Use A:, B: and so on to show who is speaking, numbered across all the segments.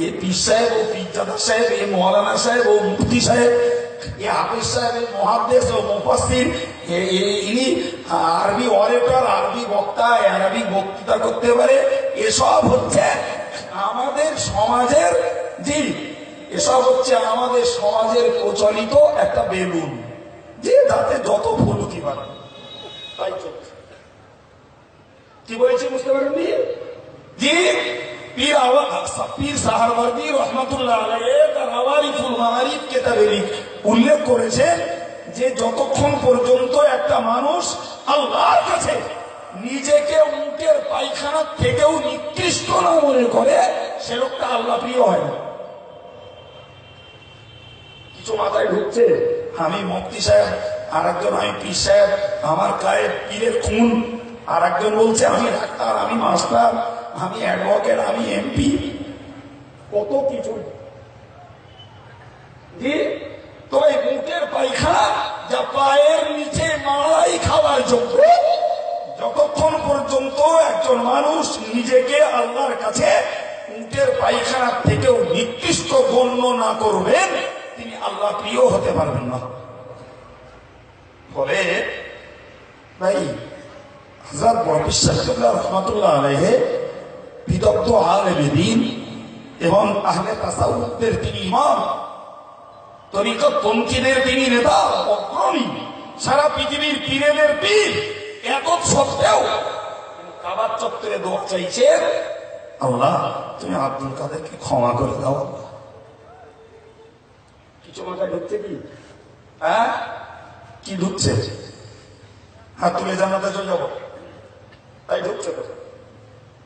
A: ये আরবি আরবি বক্তা বক্তৃতা করতে পারে এসব হচ্ছে আমাদের সমাজের জি এসব হচ্ছে আমাদের সমাজের প্রচলিত একটা বেলুন যে তাতে যত ফুলকি পারে তাই কি বলছি বুঝতে পারেন পীর পীর সাহারবর্দী উল্লেখ করেছেন যে যতক্ষণ পর্যন্ত একটা মানুষ আল্লাহর কাছে নিজেকে উটের পায়খানার থেকেও নিকৃষ্ট না মনে করে, সে লোকটা আল্লাহ প্রিয় হয় না। কিছু মাথায় ঢুকছে, আমি মুক্তি সাহেব আর একজন আমি পীর সাহেব, আমার গায়ে পীরের খুন আর একজন বলছে, আমি ডাক্তার, আমি মাস্টার আমি অ্যাডভোকেট, আমি এমপি। কত কিছু। তো মুখের পায়খানা যা পায়ের নিচে মালাই খাওয়ার যোগ্য যতক্ষণ পর্যন্ত একজন মানুষ নিজেকে আল্লাহর কাছে উটের পায়খানার থেকেও নিকৃষ্ট গণ্য না করবেন, তিনি আল্লাহ প্রিয় হতে পারবেন না। ফলে তাই হজরত বিশ্বাসুল্লাহ রহমতুল্লাহ আলহে বিদগ্ধ আলেমে দিন এবং আহলে তাসাউদের তিনি ইমাম। তরিকত পন্থীদের তিনি নেতা, অগ্রণী। সারা পৃথিবীর পীরেদের পীর। এত সত্ত্বেও কাবার চত্বরে দোয়া চাইছেন, আল্লাহ, তুমি আব্দুল কাদেরকে ক্ষমা করে দাও কিছু মাথায় ঢুকছে কি? হ্যাঁ? কি ঢুকছে? হাত তুলে জানাতে চলে যাব। তাই ঢুকছে তো।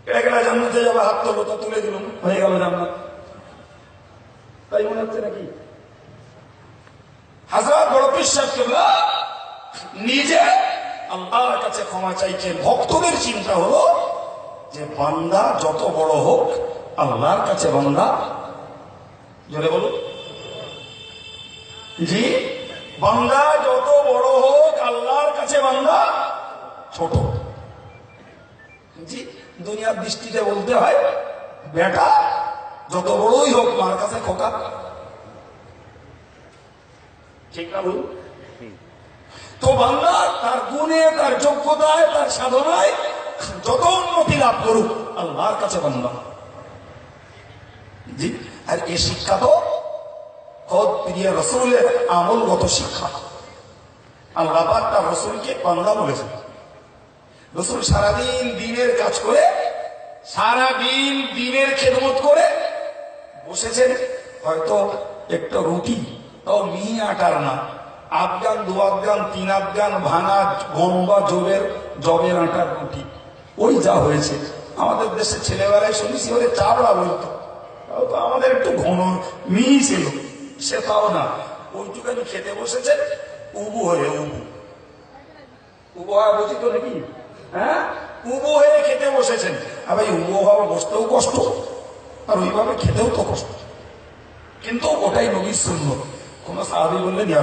A: কেটে কেটে জান্নাতে যাবে হাত তোলো, তো তুলে দিলুম। হয়ে গেল জান্নাত। তাই মনে হচ্ছে নাকি? হাজার বড় বিশ্বাস কেবলা নিজে আল্লাহর কাছে ক্ষমা চাইছেন ভক্তদের চিন্তা হলো যে বান্দা যত বড় হোক, আল্লাহর কাছে বান্দা, জোরে বলুন জি, বান্দা যত বড় হোক, আল্লাহর কাছে বান্দা ছোট। জি। দুনিয়ার দৃষ্টিতে বলতে হয়, বেটা, যত বড়ই হোক মার কাছে খোকা। ঠিক না বলুন তো বান্দা তার গুণে, তার যোগ্যতায়, তার সাধনায় যত উন্নতি লাভ করুক আল্লাহর কাছে বান্দা। জি, আর এই শিক্ষা তো খোদ প্রিয় রসুলের আমলগত শিক্ষা। আল্লাহ তার রসুলকে বান্দা বলেছেন। রসুল সারাদিন দিনের কাজ করে, সারাদিন দিনের খেদমত করে, বসেছেন হয়তো একটা রুটি, তাও মিহি আটার না। আফগান, দু আফগান, তিন আফগান, ভাঙা গম্বা জবের জবের আটার রুটি। ওই যা হয়েছে। আমাদের দেশে ছেলেবেলায় শুনেছি ওদের চাবড়া বলতো। তাও তো আমাদের একটু ঘন, মিহি ছিল। সে তাও না। ওইটুকানি খেতে বসেছে, উবু হয়ে উবু। উবু হওয়া বুঝি তো নাকি? হ্যাঁ? উবু হয়ে খেতে বসেছেন। আর ভাই উবু হওয়া বসতেও কষ্ট, আর ওইভাবে খেতেও তো কষ্ট। কিন্তু ওটাই নবীর শূন্য কোন সাহাবি বললেন, ইয়া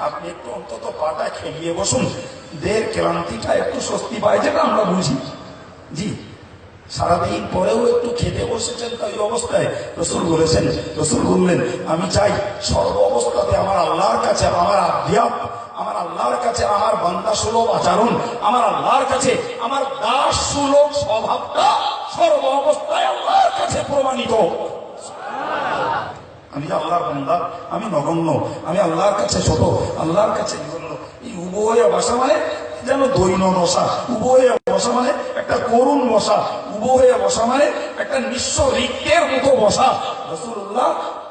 A: আপনি একটু অন্তত পাটা খেলিয়ে বসুন। দের ক্লান্তিটা একটু স্বস্তি পায়, যেটা আমরা বুঝি। জি। সারাদিন পরেও একটু খেতে বসেছেন তাই অবস্থায় রসুল বলেছেন, রসুল বললেন, আমি চাই সর্ব অবস্থাতে আমার আল্লাহর কাছে, আমার আধ্যাপ আমার আল্লাহর কাছে আমার বান্দা সুলভ আচরণ, আমার আল্লাহর কাছে আমার দাস সুলভ স্বভাবটা সর্ব অবস্থায় আল্লাহর কাছে প্রমাণিত। আমি আল্লাহর বান্দা, আমি নগণ্য, আমি আল্লাহর কাছে ছোট, আল্লাহর কাছে নগণ্য। এই উভয় ভাষা মানে যেন দৈন দশা উভয় বাসা মানে একটা করুণ বসা উভয়ে বসা মানে একটা নিঃস্ব রিক্তের মতো বসা। রসুল্লাহ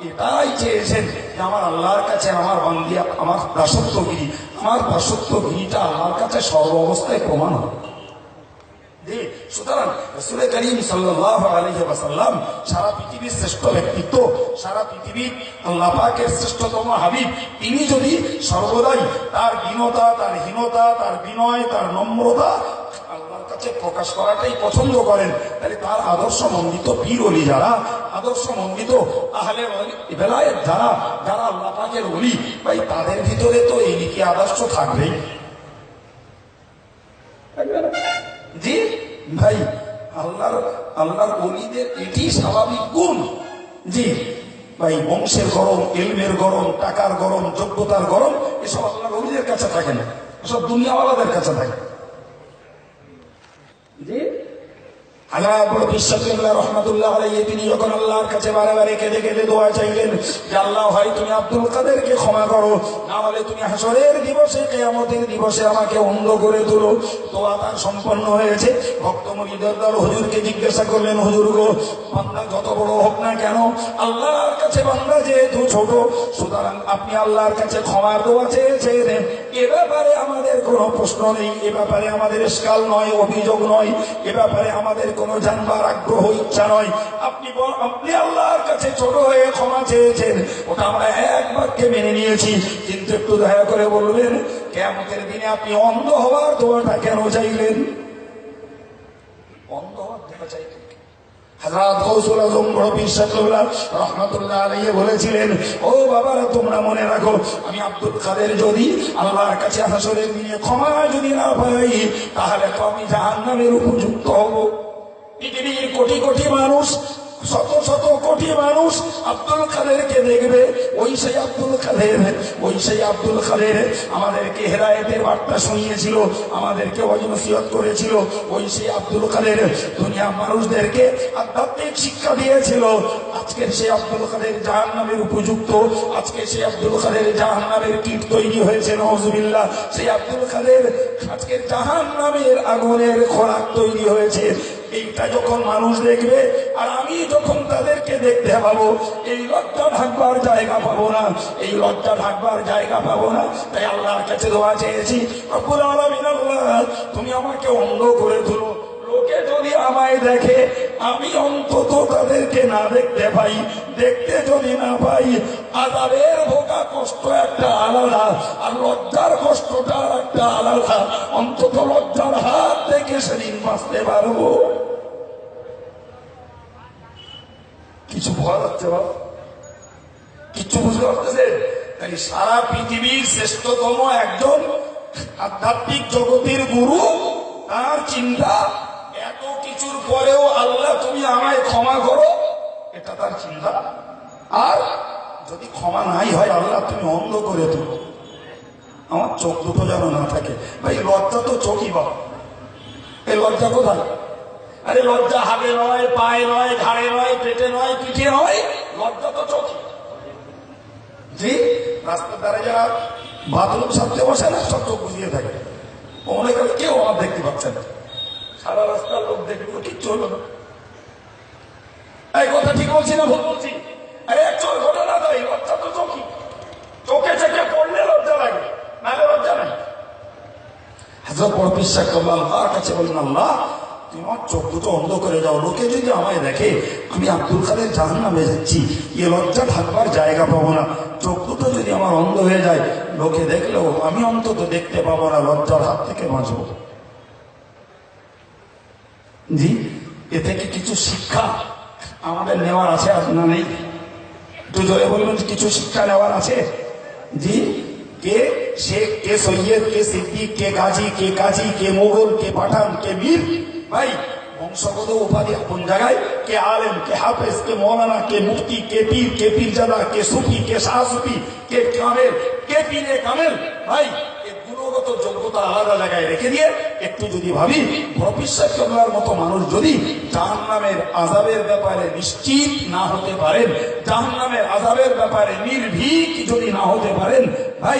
A: এটাই চেয়েছেন যে আমার আল্লাহর কাছে আমার বান্দিয়া আমার দাসত্বগিরি আমার দাসত্বগিরিটা আল্লাহর কাছে সর্ব অবস্থায় প্রমাণ হবে। সুতরাং রসুল করিম সাল্লাহ আলহি সারা পৃথিবীর শ্রেষ্ঠ ব্যক্তিত্ব, সারা পৃথিবীর আল্লাহ পাকের শ্রেষ্ঠতম হাবিব, তিনি যদি সর্বদাই তার হীনতা তার হীনতা, তার বিনয়, তার নম্রতা কাছে প্রকাশ করাটাই পছন্দ করেন, তাহলে তার আদর্শ মন্ডিত পীর অলি যারা, আদর্শ মন্ডিত আহলে বেলায় যারা যারা আল্লাহ পাকের অলি ভাই তাদের ভিতরে তো এই আদর্শ থাকবেই। জি, ভাই, আল্লাহর আল্লাহর অলিদের এটি স্বাভাবিক গুণ। জি, ভাই, বংশের গরম, এলমের গরম, টাকার গরম, যোগ্যতার গরম, এসব আল্লাহর অলিদের কাছে থাকে না, এসব দুনিয়াওয়ালাদের কাছে থাকে জি আল্লাহ বড় বিশ্বাসুল্লাহ রহমতুল্লাহ তিনি যখন আল্লাহর কাছে বারে কেঁদে কেঁদে চাইলেন আল্লাহ তুমি আব্দুল কাদেরকে ক্ষমা করো তুমি হাসরের দিবসে, কেয়ামতের দিবসে আমাকে অন্ধ করে তুলো। সম্পন্ন হয়েছে। জিজ্ঞাসা করলেন, হুজুর গো, বান্দা যত বড় হোক না কেন, আল্লাহর কাছে বান্দা যেহেতু ছোট, সুতরাং আপনি আল্লাহর কাছে ক্ষমার দোয়া চেয়েছেন এ ব্যাপারে আমাদের কোনো প্রশ্ন নেই, এ ব্যাপারে আমাদের স্কাল নয়, অভিযোগ নয়, এ ব্যাপারে আমাদের কোনো জানবার আগ্রহ, ইচ্ছা নয়। আপনি আপনি আল্লাহর কাছে ছোট হয়ে ক্ষমা চেয়েছেন, ওটা আমরা এক বাক্যে মেনে নিয়েছি। কিন্তু একটু দয়া করে বলবেন কেমতের দিনে আপনি অন্ধ হওয়ার দোয়াটা কেন চাইলেন অন্ধ হওয়ার দোয়া চাইলেন হাজরাত বড় বিশ্বাসুল্লাহ রহমতুল্লাহ আলাইহি বলেছিলেন, ও বাবারা, তোমরা মনে রাখো, আমি আব্দুল কাদের যদি আল্লাহর কাছে হাসরের দিনে ক্ষমা যদি না পাই, তাহলে তো আমি জাহান্নামের উপযুক্ত হব। পৃথিবীর কোটি কোটি মানুষ শত শত কোটি মানুষ আব্দুল কাদেরকে দেখবে, ওই সেই আব্দুল কাদের ওই সেই আব্দুল কাদের আমাদেরকে হেদায়েতের বার্তা শুনিয়েছিল, আমাদেরকে অজনসিয়ত করেছিল, ওই সেই আব্দুল কাদের দুনিয়া মানুষদেরকে আধ্যাত্মিক শিক্ষা দিয়েছিল। আজকের সেই আব্দুল কাদের জাহান নামের উপযুক্ত, আজকে সেই আব্দুল কাদের জাহান নামের কীট তৈরি হয়েছে নজবিল্লা সেই আব্দুল কাদের আজকে জাহান নামের আগুনের খোরাক তৈরি হয়েছে। এইটা যখন মানুষ দেখবে, আর আমি যখন তাদেরকে দেখতে পাবো, এই লজ্জা ঢাকবার জায়গা পাবো না, এই লজ্জা ঢাকবার জায়গা পাবো না। তাই আল্লাহর কাছে দোয়া চেয়েছি তুমি আমাকে অন্ধ করে তুলো। লোকে যদি আমায় দেখে, আমি অন্তত তাদেরকে না দেখতে পাই, দেখতে যদি না পাই, আদাবের ভোগা কষ্ট একটা আলাদা, আর লজ্জার কষ্টটা একটা আলাদা। অন্তত লজ্জার হাত থেকে সেদিন বাঁচতে পারব। কিছু ভয় হচ্ছে বাবা কিচ্ছু বুঝতে পারতেছেন? তাই সারা পৃথিবীর শ্রেষ্ঠতম একজন আধ্যাত্মিক জগতের গুরু, তার চিন্তা, এত কিছুর পরেও আল্লাহ তুমি আমায় ক্ষমা করো, এটা তার চিন্তা। আর যদি ক্ষমা নাই হয়, আল্লাহ তুমি অন্ধ করে তুলো আমার চোখ দুটো যেন না থাকে। ভাই, লজ্জা তো চোখই বাবা। এই লজ্জা কোথায়? আরে লজ্জা হাতে নয়, পায়ে নয়, ঘাড়ে নয়, পেটে নয়, পিঠে নয়, লজ্জা তো চোখে। জি, রাস্তার ধারে যারা বাথরুম সারতে বসে না, সব চোখ বুঝিয়ে থাকে। মনে করে কেউ আমার দেখতে পাচ্ছে না। সারা রাস্তার লোক দেখবে তো কিচ্ছু হলো না। এই কথা ঠিক বলছি না ভুল বলছি? আরে একচুয়াল ঘটনা তাই, লজ্জা তো চোখই। চোখে চোখে পড়লে লজ্জা লাগে, নাহলে লজ্জা নাই। হাজরত বড় বিশ্বাস করল, আল্লাহর কাছে বললেন, আল্লাহ আমার চোখ দুটো অন্ধ করে লোকে যদি আমায় দেখে আমি আব্দুল লজ্জা জায়গা পাবো না চোখ দুটো যদি আমার অন্ধ হয়ে যায় লোকে দেখলেও আমি অন্তত দেখতে পাবো না লজ্জার হাত থেকে বাঁচবো জি এ থেকে কিছু শিক্ষা আমাদের নেওয়ার আছে না নেই একটু জোরে বলবেন কিছু শিক্ষা নেওয়ার আছে জি কে শেখ কে সৈয়দ কে সিদ্দিক কে গাজী কে কাজী কে মোগল কে পাঠান কে বীর ভাই, বংশগত উপাধি কোন জায়গায়, কে আলেম, কে হাফেজ, কে মৌলানা, কে মুফতি, কে পীর, কে পীরজাদা, কে সুফি, কে শাহ সুফি কে কামেল, কে পীরে কামেল, ভাই গুণগত যোগ্যতা আলাদা জায়গায় রেখে দিয়ে একটু যদি ভাবি, ভবিষ্যৎ মতো মানুষ যদি ব্যাপারে না হতে পারেন ব্যাপারে নির্ভীক যদি না হতে পারেন, ভাই,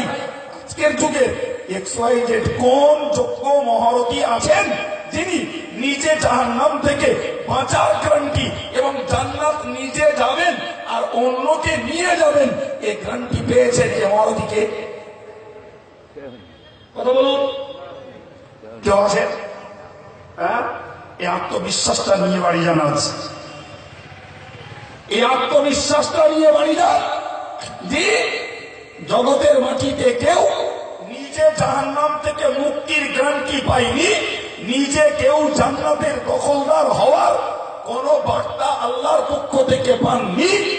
A: আজকের যুগে এক্স ওয়াই কোন যোগ্য মহারথী আছেন? যিনি নিজে জাহান্নাম থেকে বাঁচার গ্যারান্টি এবং জান্নাত নিজে যাবেন আর অন্যকে নিয়ে যাবেন এই গ্যারান্টি পেয়েছেন এই মহারথীকে কথা বলুন। কেউ আছে? হ্যাঁ? এই আত্মবিশ্বাসটা নিয়ে বাড়ি যান আজ। এই আত্মবিশ্বাসটা নিয়ে বাড়ি যান যে জগতের মাটিতে কেউ নিজে জাহান্নাম থেকে মুক্তির গ্রান্টি পায়নি। নিজে কেউ জান্নাতের দখলদার হওয়ার কোন বার্তা আল্লাহর পক্ষ থেকে পাননি।